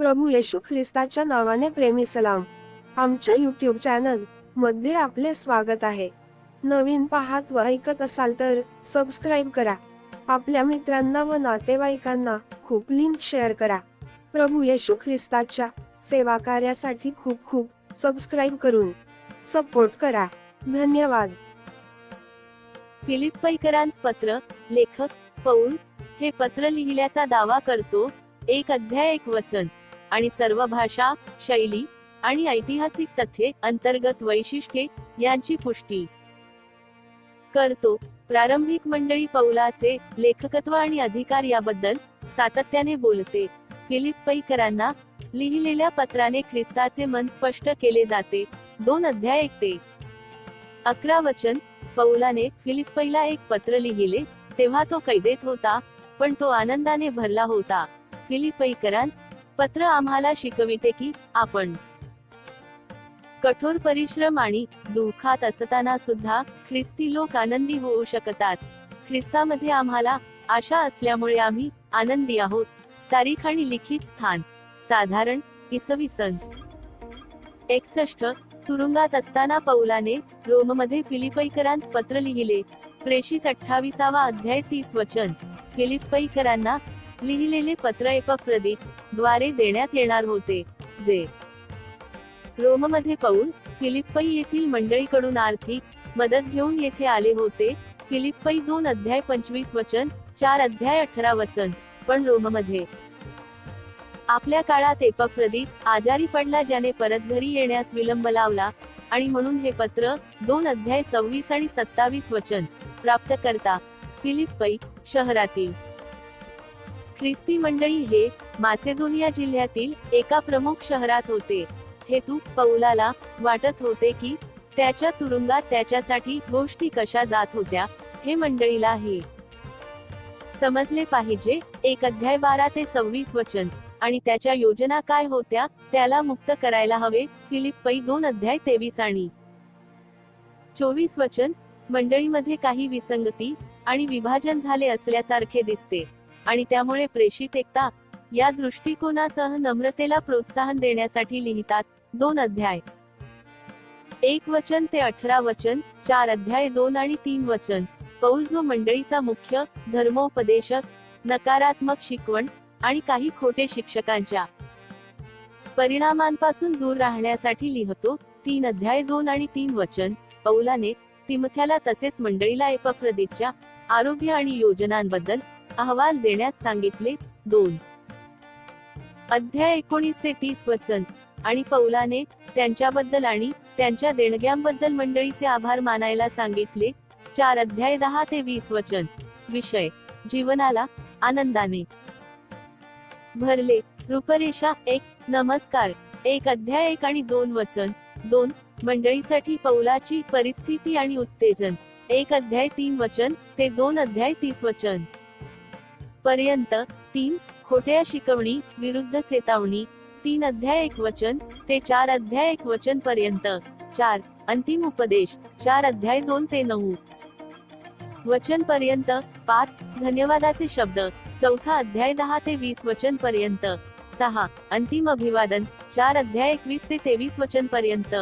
प्रभू येशू ख्रिस्ताच्या नावाने प्रेमी सलाम. आमच्या युट्यूब चॅनलमध्ये आपले स्वागत आहे. नवीन पाहत व ऐकत असाल तर सबस्क्राईब करा. आपल्या मित्रांना व नातेवाईकांना खूप लिंक शेअर करा. प्रभू येशू ख्रिस्ताच्या सेवा कार्यासाठी खूप खूप सबस्क्राईब करून सपोर्ट करा. धन्यवाद. फिलिप पैकरांस पत्र लेखक पौल हे पत्र लिहिल्याचा दावा करतो. एक अध्याय एक वचन. आणि सर्व भाषा शैली आणि ऐतिहासिक तथ्ये अंतर्गत वैशिष्ट्ये यांची पुष्टी. करतो प्रारंभिक मंडळी पौलाचे लेखकत्व आणि अधिकार याबद्दल सातत्याने बोलते. फिलिप पैकरांना लिहिलेल्या पत्राने ख्रिस्ताचे मन स्पष्ट केले जाते. दोन अध्याय एक ते अकरा वचन पौलाने फिलिप्पईला एक पत्र लिहिले तेव्हा तो कैदेत होता पण तो आनंदाने भरला होता. फिलिपईकरांस पत्र आम्हाला शिकविते की आपण कठोर परिश्रम आणि दुःखात असताना सुद्धा ख्रिस्ती लोक आनंदी होऊ शकतात. ख्रिस्तामध्ये आम्हाला आशा असल्यामुळे आम्ही आनंदी आहोत. तारीख आणि लिखित स्थान. साधारण इसवी सन एकसष्ट. तुरुंगात असताना पौलाने रोममध्ये फिलिपैकरांस पत्र लिहिले. प्रेषित अठ्ठावीसावा अध्याय तीस वचन. फिलिपैकरांना लिहिलेले पत्र एपफ्रदित द्वारे देण्यात येणार होते जे रोममध्ये पौल फिलिप्पई येथील मंडळीकडून आर्थिक मदत घेऊन येथे आले होते. फिलिप्पई दोन अध्याय पंचवीस वचन चार अध्याय अठरा वचन पण रोममध्ये आपल्या काळात एपफ्रदीत आजारी पडला ज्याने परत घरी येण्यास विलंब लावला आणि म्हणून हे पत्र दोन अध्याय सव्वीस आणि सत्तावीस वचन प्राप्त करता फिलिप्पई शहरातील ख्रिस्ती मंडळी हे मासेदोनिया जिल्ह्यातील एका प्रमुख शहरात होते. हेतू पौलाला वाटत होते की त्याच्या तुरुंगात त्याच्यासाठी गोष्टी कशा जात होत्या हे मंडळीला हे समजले पाहिजे. एक अध्याय बारा ते सव्वीस वचन. आणि त्याच्या योजना काय होत्या त्याला मुक्त करायला हवे. फिलिप्पई दोन अध्याय तेवीस आणि चोवीस वचन. मंडळीमध्ये काही विसंगती आणि विभाजन झाले असल्यासारखे दिसते. आणि त्यामुळे प्रेषित एकता या दृष्टिकोनासह नम्रतेला प्रोत्साहन देण्यासाठी लिहितात दोन अध्याय. एक वचन ते अठरा वचन चार अध्याय दोन आणि तीन वचन. पौल जो मंडळीचा मुख्य धर्मोपदेशक नकारात्मक शिकवण आणि काही खोटे शिक्षकांच्या परिणामांपासून दूर राहण्यासाठी लिहतो तीन अध्याय दोन आणि तीन वचन. पौलाने तिमथ्याला तसेच मंडळीला एपफ्रदितच्या आरोग्य आणि योजनांबद्दल अहवाल देण्यास सांगितले. दोन. अध्याय एकोणीस ते तीस वचन. आणि पौलाने त्यांच्याबद्दल आणि त्यांच्या देणग्यांबद्दल मंडळीचे आभार मानायला सांगितले. चार अध्याय दहा ते वीस वचन. विषय. जीवनाला आनंदाने. भरले. रूपरेषा एक. नमस्कार. एक अध्याय एक आणि दोन वचन. दोन. मंडळीसाठी पौलाची परिस्थिती आणि उत्तेजन. एक अध्याय तीन वचन. ते दोन अध्याय तीस वचन. पर्यंत तीन खोट्या शिकवणी विरुद्ध चेतावणी तीन अध्याय एक वचन ते चार अध्याय एक वचन पर्यंत चार अंतिम उपदेश चार अध्याय दोन ते नऊ. वचन पर्यंत पाच धन्यवादाचे शब्द चौथा अध्याय दहा ते वीस वचन पर्यंत सहा अंतिम अभिवादन चार अध्याय एकवीस ते तेवीस वचन पर्यंत.